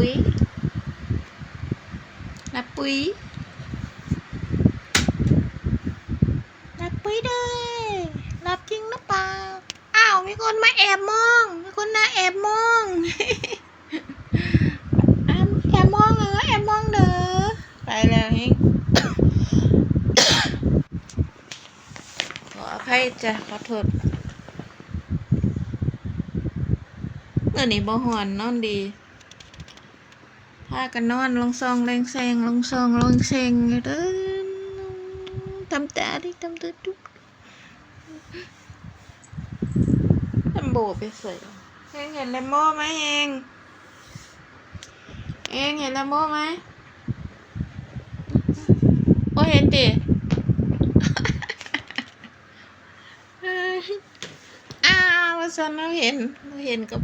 ปุ้ยนับปุ้ยนับปุ้ยเลยนับจริงหรือเปล่า อ้าว มีคนมาแอบมอง มีคนน่าแอบมองอ้าวแอบมองเหรอแอบมองเด้อ ไปแล้วเฮงขออภัยจ้ะขอโทษเมื่อนี้บ่หอนนอนดี พากันนอนลงซองแรงแซงลงซองลงแซงเด้อทำตาดิทำตาดุกทำโบไปใส่เองเห็นแลมโม่ไหมเองเองเห็นแลมโม่ไหมโอ้เห็นดิอ้าวสันเราเห็นเราเห็นกับ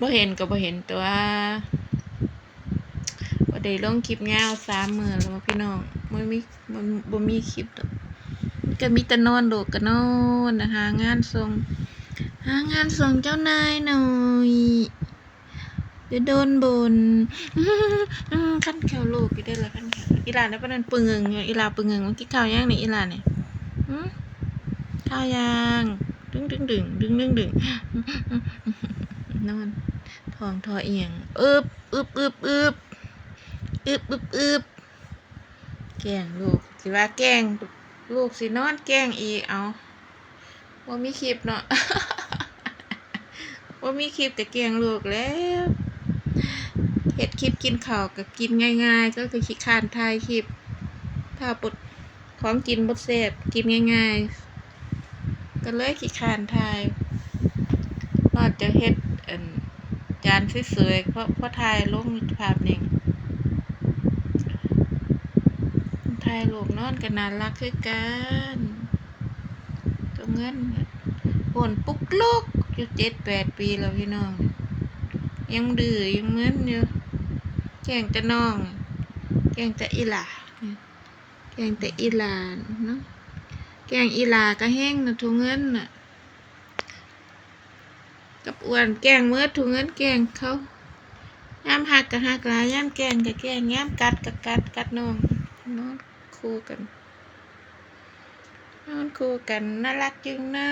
บ่เห็นกับบ่เห็นตัว ได้ลงคลิปยาสามมือแล้วพี่น้องบ่มีบ่บ่มีคลิปก็มีแต่นอนโดดก็นอนนะหางานส่งหางานส่งเจ้านายหน่อยเดี๋ยวโดนบนขั้นแขวลูกอยู่ได้อละขั้นแขวอีหลานแล้วปานนั้นปึงเงิงอยู่อีหลาปึงเงิงมันกินข้าวยังนี่อีหลานนี่หึข้าวยางดึงดึงดึงดึงดึงดึงนอนทองทอเอียงอึบอึบอึบอึบ อึบอึบอึบแกงลูกสิว่าแกงลูกสินอนแกงอีกเอาว่ามีคลิปเนาะว่ามีคลิปแต่แกงลูกแล้วเฮ็ดคลิปกินข้าวก็กินง่าย ๆ ก็คือขี้คานถ่ายคลิป ถ้าปดของกินบดเสพกินง่าย ๆ ก็เลยขี้คานถ่ายนอกจากเฮ็ดอันจานสวยๆเพราะเพราะถ่ายลงภาพหนิ่ง ถ่ายรูปนอนก็น่ารักคือกันตัวเงินโอนปุ๊กลุกอยู่เจ็ดแปดปีแล้วพี่น้อง ยังดื้อยังเหมือนอยู่แกล้งแต่น้องแกล้งแต่อีหลาแกล้งแต่อีหลานเนาะแกงอีหลาก็แห้งนะทุงเงินน่ะกับอ้วนแกงเมื่อทุงเงินแกงเขาย่ามหักกับหักลายย่ามแกงกับแกงย่ามกัดกับกัดกัดน้องนอน คู่กันนอนคู่กันน่ารักจึงนะ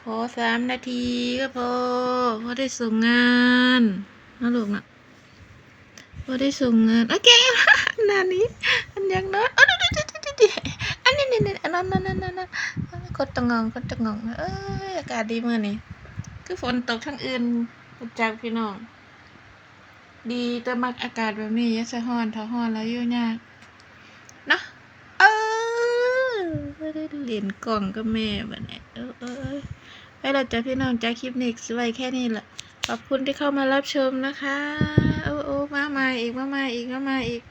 ขอสามนาทีก็พอพอได้ส่งงานนะลูกนะพอได้ส่งงานโอเคนานี้อันยังน้อยอ๋อเดี๋ยวเดี๋ยวเดี๋ยวเดี๋ยวอันนี้นี่นี่อันนั้นนั่นนั่นนั่นกดตะงองกดตะงองเอ้ยอากาศดีเมื่อนี่คือฝนตกทั้งอื่นจากพี่น้อง ดีแต่มักอากาศแบบนี้ยาสะฮ้อนถ้าฮ้อนแล้วยู่ยาก นะเออไม่ได้เล่นกล่องก็แม่บัดนี้เออเออเออไปแล้วจ้ะพี่น้องจ้าคลิปนี้ไว้แค่นี้แหละขอบคุณที่เข้ามารับชมนะคะโอ้โอ้มามาอีกมามาอีกมามาอีก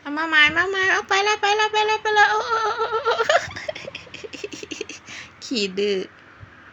เอามาหม่มาหม่เอาไปแล้วไปแล้วไปแล้วไปแล้วโอ้โอ้โอ้โอ้ขี่ดื้อ